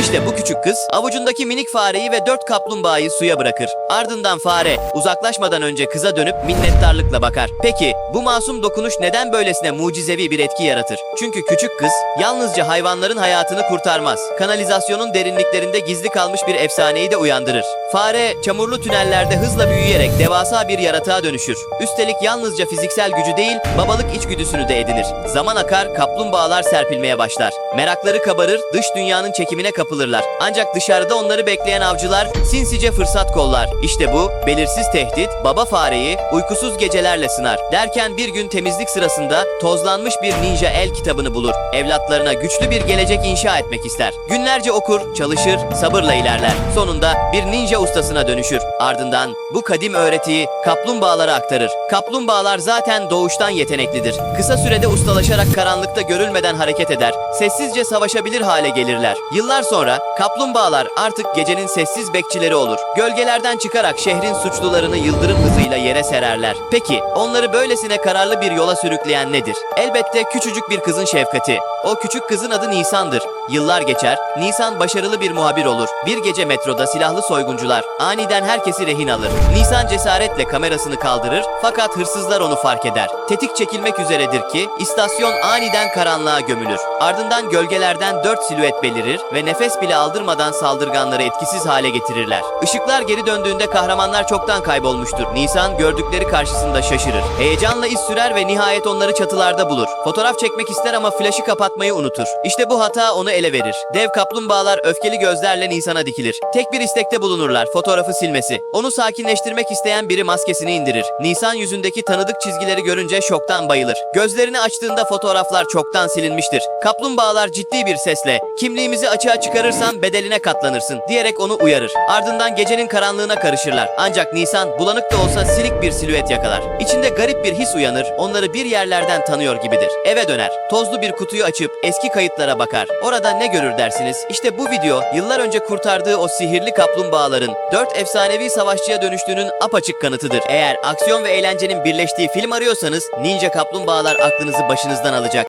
İşte bu küçük kız avucundaki minik fareyi ve dört kaplumbağayı suya bırakır. Ardından fare uzaklaşmadan önce kıza dönüp minnettarlıkla bakar. Peki bu masum dokunuş neden böylesine mucizevi bir etki yaratır? Çünkü küçük kız yalnızca hayvanların hayatını kurtarmaz. Kanalizasyonun derinliklerinde gizli kalmış bir efsaneyi de uyandırır. Fare çamurlu tünellerde hızla büyüyerek devasa bir yaratığa dönüşür. Üstelik yalnızca fiziksel gücü değil, babalık içgüdüsünü de edinir. Zaman akar, kaplumbağalar serpilmeye başlar. Merakları kabarır, dış dünyanın çekimine kapılırlar. Ancak dışarıda onları bekleyen avcılar sinsice fırsat kollar. İşte bu, belirsiz tehdit, baba fareyi uykusuz gecelerle sınar. Derken bir gün temizlik sırasında tozlanmış bir ninja el kitabını bulur. Evlatlarına güçlü bir gelecek inşa etmek ister. Günlerce okur, çalışır, sabırla ilerler. Sonunda bir ninja ustasına dönüşür. Ardından bu kadim öğretiyi kaplumbağalara aktarır. Kaplumbağalar zaten doğuştan yeteneklidir. Kısa sürede ustalaşarak karanlıkta görülmeden hareket eder. Sessizce savaşabilir hale gelirler. Yıllar sonra kaplumbağalar artık gecenin sessiz bekçileri olur. Gölgelerden çıkarak şehrin suçlularını yıldırım hızıyla yere sererler. Peki onları böylesine kararlı bir yola sürükleyen nedir? Elbette küçücük bir kızın şefkati. O küçük kızın adı Nisan'dır. Yıllar geçer, Nisan başarılı bir muhabir olur. Bir gece metroda silahlı soyguncular aniden herkesi rehin alır. Nisan cesaretle kamerasını kaldırır fakat hırsızlar onu fark eder. Tetik çekilmek üzeredir ki istasyon aniden karanlığa gömülür. Ardından gölgelerden dört silüet belirir ve nefes bile aldırmadan saldırganları etkisiz hale getirirler. Işıklar geri döndüğünde kahramanlar çoktan kaybolmuştur. Nisan gördükleri karşısında şaşırır. Heyecanla iz sürer ve nihayet onları çatılarda bulur. Fotoğraf çekmek ister ama flaşı kapatmayı unutur. İşte bu hata onu ele verir. Dev kaplumbağalar öfkeli gözlerle Nisan'a dikilir. Tek bir istekte bulunurlar, fotoğrafı silmesi. Onu sakinleştirmek isteyen biri maskesini indirir. Nisan yüzündeki tanıdık çizgileri görünce şoktan bayılır. Gözlerini açtığında fotoğraflar çoktan silinmiştir. Kaplumbağalar ciddi bir sesle kimliğimizi açığa çıkarırsan bedeline katlanırsın diyerek onu uyarır. Ardından gecenin karanlığına karışırlar. Ancak Nisan bulanık da olsa silik bir silüet yakalar. İçinde garip bir his uyanır. Onları bir yerlerden tanıyor gibidir. Eve döner. Tozlu bir kutuyu açıp eski kayıtlara bakar. Orada ne görür dersiniz? İşte bu video yıllar önce kurtardığı o sihirli kaplumbağaların dört efsanevi savaşçıya dönüştüğünün apaçık kanıtıdır. Eğer aksiyon ve eğlencenin birleştiği film arıyorsanız Ninja Kaplumbağalar aklınızı başınızdan alacak.